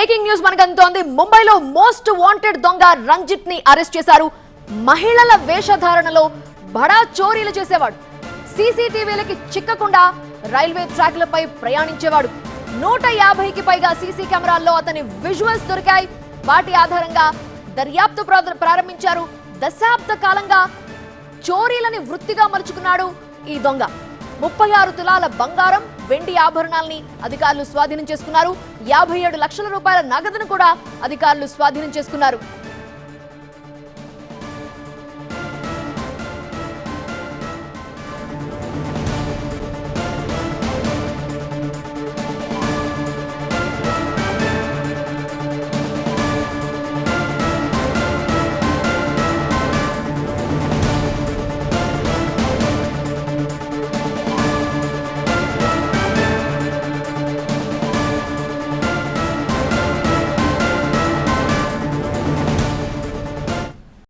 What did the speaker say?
Breaking news మనకు అందుతోంది ముంబైలో మోస్ట్ వాంటెడ్ దొంగ రంజిత్ని అరెస్ట్ చేశారు. మహిళల వేషధారణలో బడా చోరీలు చేసేవాడు. సీసీటీవీలకి చిక్కకుండా రైల్వే ట్రాక్లపై ప్రయాణించేవాడు. నూట యాభైకి పైగా సీసీ కెమెరాల్లో అతని విజువల్స్ దొరికాయి. వాటి ఆధారంగా దర్యాప్తు ప్రారంభించారు. దశాబ్ద కాలంగా చోరీలని వృత్తిగా మలుచుకున్నాడు ఈ దొంగ. ముప్పై ఆరు తులాల బంగారం వెండి ఆభరణాల్ని అధికారులు స్వాధీనం చేసుకున్నారు. యాభై ఏడు లక్షల రూపాయల నగదును కూడా అధికారులు స్వాధీనం చేసుకున్నారు.